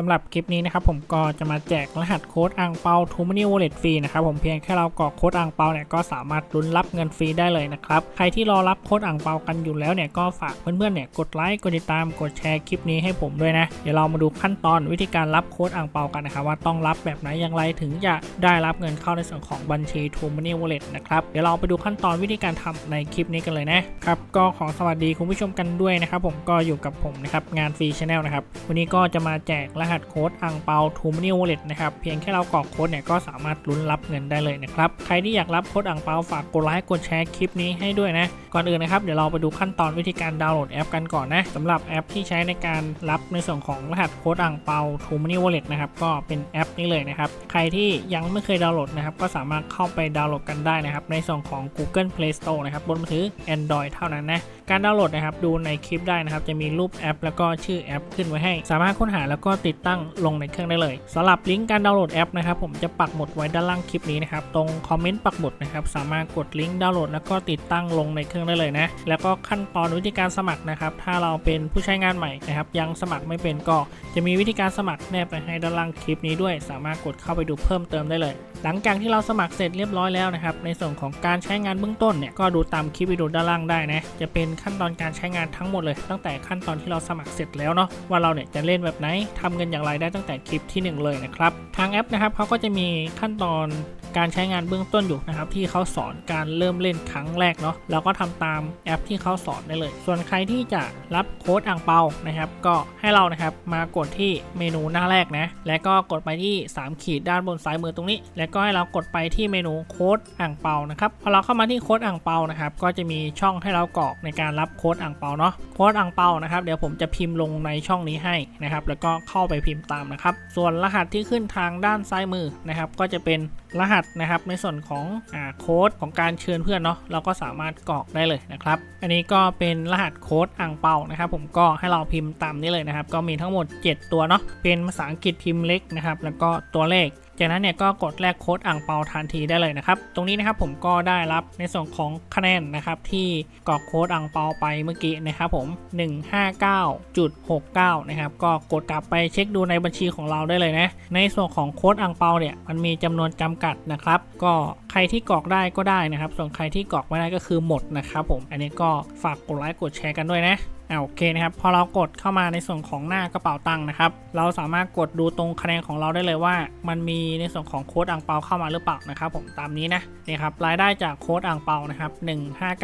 สำหรับคลิปนี้นะครับผมก็จะมาแจกรหัสโค้ดอังเปาทูมานี่วอลเล็ตฟรีนะครับผมเพียงแค่เรากรอกโค้ดอังเปาเนี่ยก็สามารถลุ้นรับเงินฟรีได้เลยนะครับใครที่รอรับโค้ดอังเปากันอยู่แล้วเนี่ยก็ฝากเพื่อนๆเนี่ยกดไลค์กดติดตามกดแชร์คลิปนี้ให้ผมด้วยนะเดี๋ยวเรามาดูขั้นตอนวิธีการรับโค้ดอังเปากันนะครับว่าต้องรับแบบไหนอย่างไรถึงจะได้รับเงินเข้าในส่วนของบัญชีทูมานี่วอลเล็ตนะครับเดี๋ยวเราไปดูขั้นตอนวิธีการทำในคลิปนี้กันเลยนะครับก็ขอสวัสดีคุณผู้ชมกันด้วยนะครับผมก็อยู่กับผมนะครับงานฟรีชาแนลนะครับวันนี้ก็จะมาแจกรหัสโค้ดอังเปาทูมานี่วลเล็ตนะครับ เพียงแค่เรากรอกโค้ดเนี่ยก็สามารถลุ้นรับเงินได้เลยนะครับ ใครที่อยากรับโค้ดอังเปาฝากกดไลค์กดแชร์คลิปนี้ให้ด้วยนะ ก่อนอื่นนะครับเดี๋ยวเราไปดูขั้นตอนวิธีการดาวน์โหลดแอปกันก่อนนะสำหรับแอปที่ใช้ในการรับในส่วนของรหัสโค้ดอังเปาทูมานี่วลเล็ตนะครับก็เป็นแอปนี้เลยนะครับ ใครที่ยังไม่เคยดาวน์โหลดนะครับก็สามารถเข้าไปดาวน์โหลดกันได้นะครับในส่วนของ Google Play Store นะครับบนมือถือ Android เท่านั้นนะการดาวน์โหลดนะครับดูในคลิปได้นะครับจะมีรูปแอป แล้วก็ชื่อแอปขึ้นไว้ให้ สามารถค้นหาแล้วก็ติดตั้งลงในเครื่องได้เลยสำหรับลิงก์การดาวน์โหลดแอปนะครับผมจะปักหมุดไว้ด้านล่างคลิปนี้นะครับตรงคอมเมนต์ปักหมุดนะครับสามารถกดลิงก์ดาวน์โหลดแล้วก็ติดตั้งลงในเครื่องได้เลยนะแล้วก็ขั้นตอนวิธีการสมัครนะครับถ้าเราเป็นผู้ใช้งานใหม่นะครับยังสมัครไม่เป็นก็จะมีวิธีการสมัครแนบไปให้ด้านล่างคลิปนี้ด้วย สามารถกดเข้าไปดูเพิ่มเติมได้เลย หลังจากที่เราสมัครเสร็จเรียบร้อยแล้วนะครับในส่วนของการใช้งานเบื้องต้นเนี่ยก็ดูตามคลิปวิดีโอด้านล่างได้นะจะเป็นขั้นตอนการใช้งานทั้งหมดเลย ตั้งแต่ขั้นตอนที่เราสมัครเสร็จแล้วเนาะว่าเราเนี่ยจะเล่นแบบไหนทำเงินอย่างไรได้ตั้งแต่คลิปที่หนึ่งเลยนะครับ ทางแอปนะครับเขาก็จะมีขั้นตอนการใช้งานเบื้องต้นอยู่นะครับ ที่เขาสอนการเริ่มเล่นครั้งแรกเนาะเราก็ทำตามแอปที่เขาสอนได้เลย ส่วนใครที่จะรับโค้ดอ่างเปานะครับ ก็ให้เรานะครับมากดที่เมนูหน้าแรกนะแล้วก็กดไปที่ 3 ขีดด้านบนซ้ายมือตรงนี้ แล้วก็ให้เรากดไปที่เมนูโค้ดอ่างเปานะครับพอเราเข้ามาที่โค้ดอ่างเปานะครับก็จะมีช่องให้เรากรอกในการรับโค้ดอ่างเปาเนาะโค้ดอ่างเปานะครับเดี๋ยวผมจะพิมพ์ลงในช่องนี้ให้นะครับแล้วก็เข้าไปพิมพ์ตามนะครับ ส่วนรหัสที่ขึ้นทางด้านซ้ายมือนะครับ ก็จะเป็นรหัสนะครับในส่วนของอโค้ดของการเชิญเพื่อนเนาะเราก็สามารถกรอกได้เลยนะครับ อันนี้ก็เป็นรหัสโค้ดอ่างเปานะครับ ผมก็ให้เราพิมพ์ตามนี้เลยนะครับ ก็มีทั้งหมด 7 ตัวเนาะเป็นภาษาอังกฤษพิมพ์เล็กนะครับ แล้วก็ตัวเลข จากนั้นเนี่ยก็กดแลกโค้ดอ่างเปาทันทีได้เลยนะครับ ตรงนี้นะครับผมก็ได้รับในส่วนของคะแนนนะครับที่กรอกโค้ดอ่างเปาไปเมื่อกี้นะครับผม 159.69 นะครับก็กดกลับไปเช็คดูในบัญชีของเราได้เลยนะ ในส่วนของโค้ดอ่างเปาเนี่ยมันมีจำนวนจำกัดนะครับ ก็ใครที่กรอกได้ก็ได้นะครับ ส่วนใครที่กรอกไม่ได้ก็คือหมดนะครับผม อันนี้ก็ฝากกดไลค์กดแชร์กันด้วยนะ โอเคนะครับ พอเรากดเข้ามาในส่วนของหน้ากระเป๋าตังค์นะครับ เราสามารถกดดูตรงคะแนนของเราได้เลยว่า มันมีในส่วนของโค้ดอ่างเปาเข้ามาหรือเปล่านะครับ ผมตามนี้นะนี่ครับรายได้จากโค้ดอ่างเปานะครับ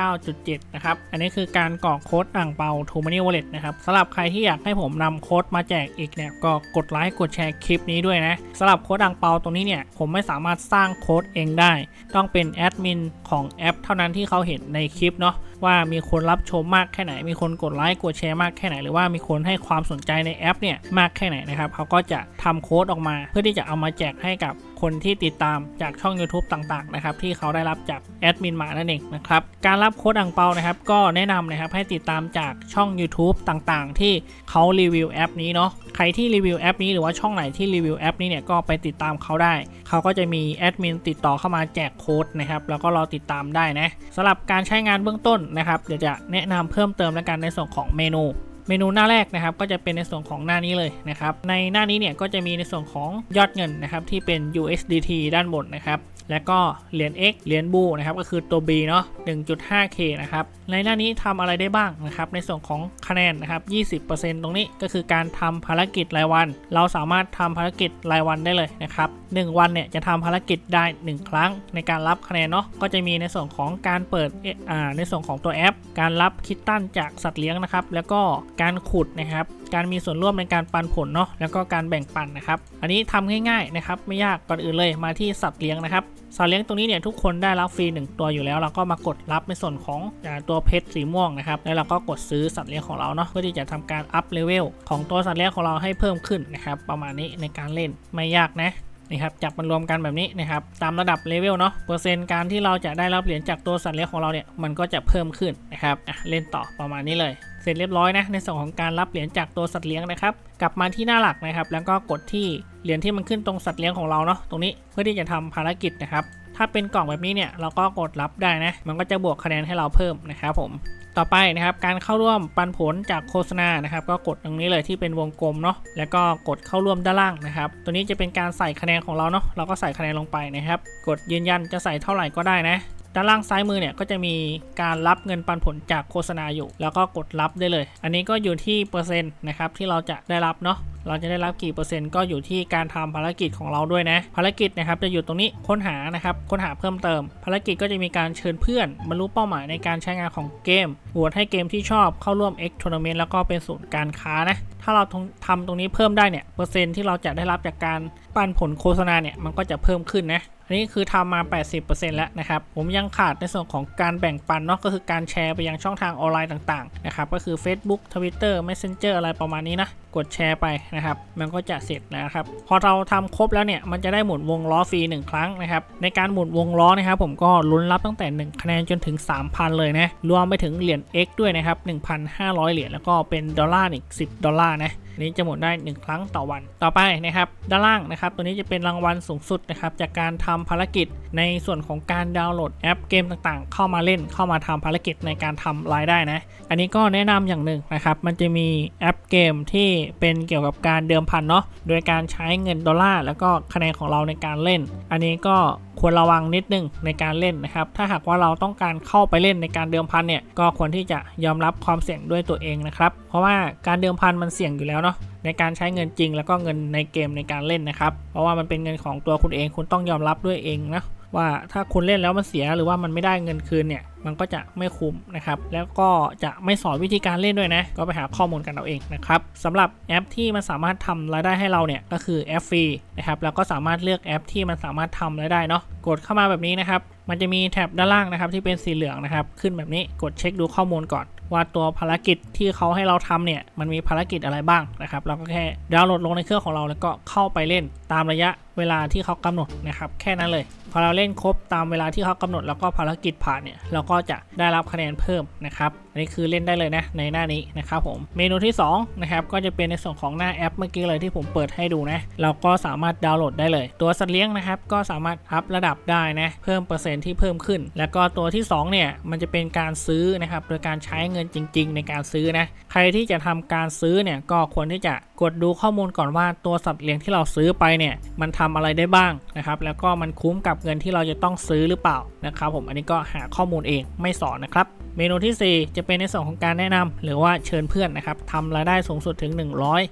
159.7นะครับอันนี้คือการกรอกโค้ดอ่างเปา t o m o ney Wallet นะครับสำหรับใครที่อยากให้ผมนำโค้ดมาแจกอีกเนี่ยก็กดไลค์กดแชร์คลิปนี้ด้วยนะสำหรับโค้ดอ่างเปาตรงนี้เนี่ยผมไม่สามารถสร้างโค้ดเองได้ ต้องเป็นแอดมินของแอป เท่านั้นที่เขาเห็นในคลิปเนาะ ว่ามีคนรับชมมากแค่ไหน มีคนกดไลค์กดแชร์มากแค่ไหน หรือว่ามีคนให้ความสนใจในแอปเนี่ยมากแค่ไหนนะครับเขาก็จะทำโค้ดออกมา เพื่อที่จะเอามาแจกให้กับ คนที่ติดตามจากช่อง YouTube ต่างๆนะครับที่เขาได้รับจากแอดมินมานั่นเองนะครับการรับโค้ดอ่างเปานะครับก็แนะนำนะครับให้ติดตามจากช่อง YouTube ต่างๆ ที่เขารีวิวแอปนี้เนาะใครที่รีวิวแอปนี้หรือว่าช่องไหนที่รีวิวแอปนี้เนี่ยก็ไปติดตามเขาได้ เขาก็จะมีแอดมินติดต่อเข้ามาแจกโค้ดนะครับแล้วก็รอติดตามได้นะสำหรับการใช้งานเบื้องต้นนะครับเดี๋ยวจะแนะนำเพิ่มเติมแล้วกันในส่วนของเมนู เมนูหน้าแรกนะครับก็จะเป็นในส่วนของหน้านี้เลยนะครับในหน้านี้เนี่ยก็จะมีในส่วนของยอดเงินนะครับที่เป็น USDT ด้านบนนะครับ แล้วก็เหรียญ X เหรียญบูนะครับก็คือตัว B เนาะ 1.5K นะครับ ในหน้านี้ทำอะไรได้บ้างนะครับ ในส่วนของคะแนนนะครับ 20%ตรงนี้ก็คือการทำภารกิจรายวัน เราสามารถทำภารกิจรายวันได้เลยนะครับ 1 วันเนี่ยจะทำภารกิจได้ 1 ครั้ง ในการรับคะแนนเนาะ ก็จะมีในส่วนของการเปิดเอ่อในส่วนของตัวแอป การรับคิดตันจากสัตว์เลี้ยงนะครับ แล้วก็การขุดนะครับ การมีส่วนร่วมในการปันผลเนาะแล้วก็การแบ่งปันนะครับ อันนี้ทำง่ายๆนะครับไม่ยากก่อนอื่นเลยมาที่สัตว์เลี้ยงนะครับสัตว์เลี้ยงตรงนี้เนี่ยทุกคนได้รับฟรีหนึ่งตัวอยู่แล้ว เราก็มากดรับในส่วนของตัวเพชรสีม่วงนะครับแล้วเราก็กดซื้อสัตว์เลี้ยงของเราเนาะเพื่อที่จะทำการอัพเลเวลของตัวสัตว์เลี้ยงของเราให้เพิ่มขึ้นนะครับประมาณนี้ในการเล่นไม่ยากนะ นะครับจับมันรวมกันแบบนี้นะครับตามระดับเลเวลเนาะเปอร์เซ็นต์การที่เราจะได้รับเหรียญจากตัวสัตว์เลี้ยงของเราเนี่ยมันก็จะเพิ่มขึ้นนะครับอะเล่นต่อประมาณนี้เลย เสร็จเรียบร้อยนะในส่วนของการรับเหรียญจากตัวสัตว์เลี้ยงนะครับกลับมาที่หน้าหลักนะครับ แล้วก็กดที่เหรียญที่มันขึ้นตรงสัตว์เลี้ยงของเราเนาะตรงนี้เพื่อที่จะทำภารกิจนะครับ ถ้าเป็นกล่องแบบนี้เนี่ยเราก็กดรับได้นะ มันก็จะบวกคะแนนให้เราเพิ่มนะครับผมตต่อไปนะครับการเข้าร่วมปันผลจากโฆษณานะครับ ก็กดตรงนี้เลยที่เป็นวงกลมเนาะแล้วก็กดเข้าร่วมด้านล่างนะครับ ตัวนี้จะเป็นการใส่คะแนนของเราเนาะเราก็ใส่คะแนนลงไปนะครับ กดยืนยันจะใส่เท่าไหร่ก็ได้นะ ด้านล่างซ้ายมือเนี่ยก็จะมีการรับเงินปันผลจากโฆษณาอยู่ แล้วก็กดรับได้เลย อันนี้ก็อยู่ที่เปอร์เซ็นต์นะครับที่เราจะได้รับเนาะเราจะได้รับกี่เปอร์เซ็นต์ก็อยู่ที่การทำภารกิจของเราด้วยนะ ภารกิจนะครับจะอยู่ตรงนี้ค้นหานะครับค้นหาเพิ่มเติม ภารกิจก็จะมีการเชิญเพื่อนบรรลุเป้าหมายในการใช้งานของเกมโหวตให้เกมที่ชอบเข้าร่วม X Tournament แล้วก็เป็นศูนย์การค้านะถ้าเราทำตรงนี้เพิ่มได้เนี่ยเปอร์เซ็นต์ที่เราจะได้รับจากการปันผลโฆษณาเนี่ยมันก็จะเพิ่มขึ้นนะ อันนี้คือทำมา 80%แล้วนะครับ ผมยังขาดในส่วนของการแบ่งปันเนาะก็คือการแชร์ไปยังช่องทางออนไลน์ต่างๆนะครับก็คือ Facebook Twitter Messenger อะไรประมาณนี้นะกดแชร์ไปนะครับ มันก็จะเสร็จนะครับ พอเราทำครบแล้วเนี่ย มันจะได้หมุนวงล้อฟรี 1 ครั้งนะครับ ในการหมุนวงล้อนะครับ ผมก็ลุ้นรับตั้งแต่ 1 คะแนนจนถึง 3,000 เลยนะ รวมไปถึงเหรียญ X ด้วยนะครับ 1,500 เหรียญแล้วก็เป็นดอลลาร์อีก 10 ดอลลาร์นะ นี้จะหมุนได้ 1 ครั้งต่อวัน ต่อไปนะครับ ด้านล่างนะครับ ตัวนี้จะเป็นรางวัลสูงสุดนะครับจากการทำภารกิจในส่วนของการดาวน์โหลดแอปเกมต่างๆ เข้ามาเล่นเข้ามาทำภารกิจในการทำรายได้นะ อันนี้ก็แนะนำอย่างหนึ่งนะครับ มันจะมีแอปเกมที่เป็นเกี่ยวกับการเดิมพันเนาะ โดยการใช้เงินดอลลาร์แล้วก็คะแนนของเราในการเล่น อันนี้ก็ควรระวังนิดนึงในการเล่นนะครับ ถ้าหากว่าเราต้องการเข้าไปเล่นในการเดิมพันเนี่ย ก็ควรที่จะยอมรับความเสี่ยงด้วยตัวเองนะครับ เพราะว่าการเดิมพันมันเสี่ยงอยู่แล้วเนาะในการใช้เงินจริงแล้วก็เงินในเกมในการเล่นนะครับ เพราะว่ามันเป็นเงินของตัวคุณเองคุณต้องยอมรับด้วยเองนะว่าถ้าคุณเล่นแล้วมันเสียหรือว่ามันไม่ได้เงินคืนเนี่ยมันก็จะไม่คุ้มนะครับ แล้วก็จะไม่สอนวิธีการเล่นด้วยนะ ก็ไปหาข้อมูลกันเอาเองนะครับสำหรับแอปที่มันสามารถทำรายได้ให้เราเนี่ยก็คือแอปฟรีนะครับ แล้วก็สามารถเลือกแอปที่มันสามารถทำรายได้เนาะ กดเข้ามาแบบนี้นะครับ มันจะมีแท็บด้านล่างนะครับที่เป็นสีเหลืองนะครับ ขึ้นแบบนี้ กดเช็คดูข้อมูลก่อน ว่าตัวภารกิจที่เขาให้เราทำเนี่ย มันมีภารกิจอะไรบ้างนะครับ เราก็แค่ดาวน์โหลดลงในเครื่องของเรา แล้วก็เข้าไปเล่นตามระยะเวลาที่เขากำหนดนะครับ แค่นั้นเลย พอเราเล่นครบตามเวลาที่เขากำหนด แล้วก็ภารกิจผ่านเนี่ย เราก็จะได้รับคะแนนเพิ่มนะครับอันนี้คือเล่นได้เลยนะในหน้านี้นะครับผมเมนูที่2นะครับก็จะเป็นในส่วนของหน้าแอปเมื่อกี้เลยที่ผมเปิดให้ดูนะเราก็สามารถดาวน์โหลดได้เลย ตัวสัตว์เลี้ยงนะครับก็สามารถอัพระดับได้นะเพิ่มเปอร์เซ็นต์ที่เพิ่มขึ้น แล้วก็ตัวที่2เนี่ยมันจะเป็นการซื้อนะครับโดยการใช้เงินจริง ๆ ในการซื้อนะใครที่จะทำการซื้อเนี่ยก็ควรที่จะกดดูข้อมูลก่อนว่าตัวสัตว์เลี้ยงที่เราซื้อไปเนี่ยมันทำอะไรได้บ้างนะครับแล้วก็มันคุ้มกับเงินที่เราจะต้องซื้อหรือเปล่านะครับผมอันนี้ก็หาข้อมูลเองไม่สอนนะครับเมนูที่ 4จะเป็นในส่วนของการแนะนำหรือว่าเชิญเพื่อนนะครับทำรายได้สูงสุดถึง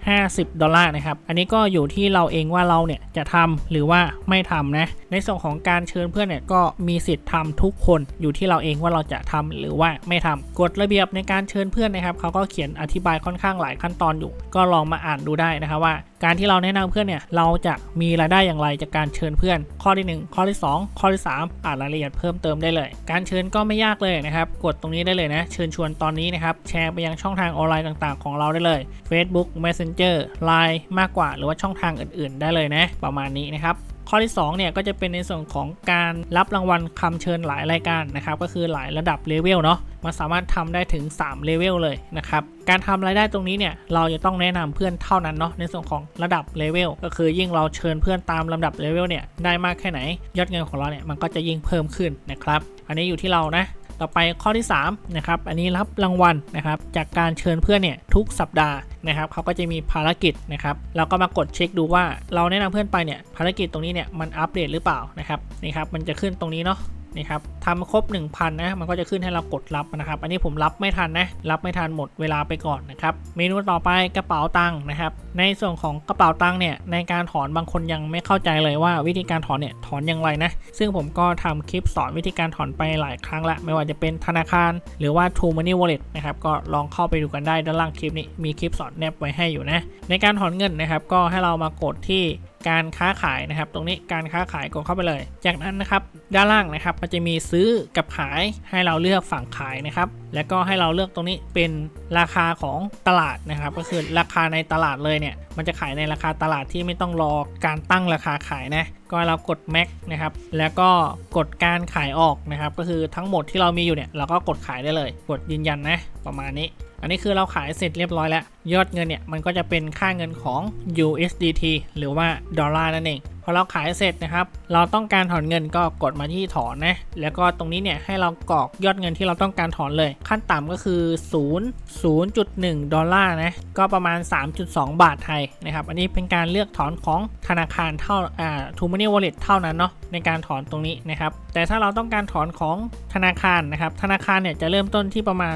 150 ดอลลาร์นะครับ อันนี้ก็อยู่ที่เราเองว่าเราเนี่ยจะทำหรือว่าไม่ทำนะ ในส่วนของการเชิญเพื่อนเนี่ยก็มีสิทธิ์ทำทุกคนอยู่ที่เราเองว่าเราจะทำหรือว่าไม่ทำกฎระเบียบในการเชิญเพื่อนนะครับเขาก็เขียนอธิบายค่อนข้างหลายขั้นตอนอยู่ ก็ลองมาอ่านดูได้นะครับว่าการที่เราแนะนำเพื่อนเนี่ยเราจะมีรายได้อย่างไรจากการเชิญเพื่อน ข้อที่ 1 ข้อที่ 2 ข้อที่ 3 อ่านรายละเอียดเพิ่มเติมได้เลย การเชิญก็ไม่ยากเลยนะครับกดตรงนี้ได้เลยนะ เชิญชวนตอนนี้นะครับแชร์ไปยังช่องทางออนไลน์ต่างๆ ของเราได้เลย Facebook Messenger Line มากกว่า หรือว่าช่องทางอื่น ๆ ได้เลยนะประมาณนี้นะครับ ข้อที่2เนี่ยก็จะเป็นในส่วนของการรับรางวัลคำเชิญหลายรายการนะครับก็คือหลายระดับเลเวลเนาะมันสามารถทำได้ถึง 3 เลเวลเลยนะครับ การทำรายได้ตรงนี้เนี่ยเราจะต้องแนะนำเพื่อนเท่านั้นเนาะในส่วนของระดับเลเวลก็คือยิ่งเราเชิญเพื่อนตามลำดับเลเวลเนี่ยได้มากแค่ไหน ยอดเงินของเราเนี่ยมันก็จะยิ่งเพิ่มขึ้นนะครับ อันนี้อยู่ที่เรานะ ต่อไปข้อที่3นะครับอันนี้รับรางวัลนะครับจากการเชิญเพื่อนเนี่ยทุกสัปดาห์นะครับเขาก็จะมีภารกิจนะครับเราก็มากดเช็คดูว่าเราแนะนำเพื่อนไปเนี่ยภารกิจตรงนี้เนี่ยมันอัปเดตหรือเปล่านะครับนี่ครับมันจะขึ้นตรงนี้เนาะ นี่ครับทำครบ 1,000 นะ มันก็จะขึ้นให้เรากดรับนะครับ อันนี้ผมรับไม่ทันนะ รับไม่ทันหมดเวลาไปก่อนนะครับ เมนูต่อไปกระเป๋าตังค์นะครับ ในส่วนของกระเป๋าตังค์เนี่ย ในการถอนบางคนยังไม่เข้าใจเลยว่าวิธีการถอนเนี่ยถอนอย่างไรนะ ซึ่งผมก็ทำคลิปสอนวิธีการถอนไปหลายครั้งละ ไม่ว่าจะเป็นธนาคาร หรือว่า True Money Wallet นะครับ ก็ลองเข้าไปดูกันได้ด้านล่างคลิปนี้ มีคลิปสอนแนบไว้ให้อยู่นะ ในการถอนเงินนะครับ ก็ให้เรามากดที่ การค้าขายนะครับ ตรงนี้การค้าขายกดเข้าไปเลย จากนั้นนะครับด้านล่างนะครับ มันจะมีซื้อกับขายให้เราเลือกฝั่งขายนะครับ แล้วก็ให้เราเลือกตรงนี้เป็นราคาของตลาดนะครับ ก็คือราคาในตลาดเลยเนี่ย มันจะขายในราคาตลาดที่ไม่ต้องรอการตั้งราคาขายนะก็เรากด Max นะครับ แล้วก็กดการขายออกนะครับ ก็คือทั้งหมดที่เรามีอยู่เนี่ย เราก็กดขายได้เลย กดยืนยันนะ ประมาณนี้ อันนี้คือเราขายเสร็จเรียบร้อยแล้ว ยอดเงินเนี่ยมันก็จะเป็นค่าเงินของ USDT หรือว่าดอลลาร์นั่นเองพอเราขายเสร็จนะครับ เราต้องการถอนเงินก็กดมาที่ถอนนะ แล้วก็ตรงนี้เนี่ยให้เรากรอกยอดเงินที่เราต้องการถอนเลย ขั้นต่ำก็คือ 0 0.1 ดอลลาร์นะ ก็ประมาณ 3.2 บาทไทยนะครับ อันนี้เป็นการเลือกถอนของธนาคารเท่าอ่า t ูมานี่วอลเล็ตเท่านั้นเนาะในการถอนตรงนี้นะครับ แต่ถ้าเราต้องการถอนของธนาคารนะครับ ธนาคารเนี่ยจะเริ่มต้นที่ประมาณ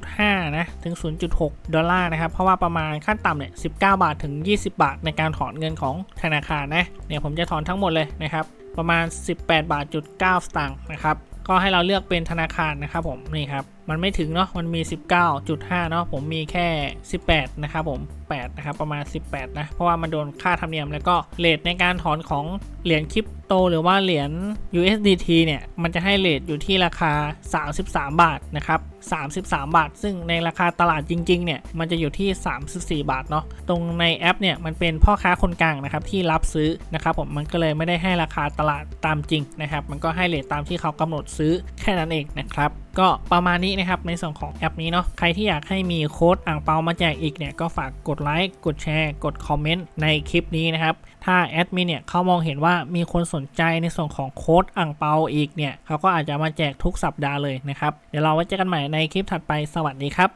0.5 นะ ถึง 0.6 ดอลลาร์นะครับ เพราะว่าประมาณขั้นต่ำเนี่ย 19 บาทถึง 20 บาท ในการถอนเงินของธนาคารนะ เนี่ยผมจะถอนทั้งหมดเลยนะครับ ประมาณ 18 บาทจุด9สตางค์นะครับ ก็ให้เราเลือกเป็นธนาคารนะครับผม นี่ครับ มันไม่ถึงเนาะ มันมี 19.5 เนาะ ผมมีแค่ 18 นะครับผม 8 นะครับ ประมาณ 18 นะ เพราะว่ามันโดนค่าธรรมเนียม แล้วก็เลทในการถอนของเหรียญคริปโต หรือว่าเหรียญ USDT เนี่ย มันจะให้เลทอยู่ที่ราคา 33 บาทนะครับ 33 บาท ซึ่งในราคาตลาดจริงๆ เนี่ย มันจะอยู่ที่ 34 บาทเนาะ ตรงในแอปเนี่ย มันเป็นพ่อค้าคนกลางนะครับที่รับซื้อนะครับผม มันก็เลยไม่ได้ให้ราคาตลาดตามจริงนะครับ มันก็ให้เลทตามที่เขากำหนดซื้อแค่นั้นเองนะครับ ก็ประมาณนี้นะครับในส่วนของแอปนี้เนาะใครที่อยากให้มีโค้ดอ่างเปามาแจกอีกเนี่ยก็ฝากกดไลค์กดแชร์กดคอมเมนต์ในคลิปนี้นะครับถ้าแอดมินเนี่ยเขามองเห็นว่ามีคนสนใจในส่วนของโค้ดอ่างเปาอีกเนี่ยเขาก็อาจจะมาแจกทุกสัปดาห์เลยนะครับเดี๋ยวเราไว้เจอกันใหม่ในคลิปถัดไปสวัสดีครับ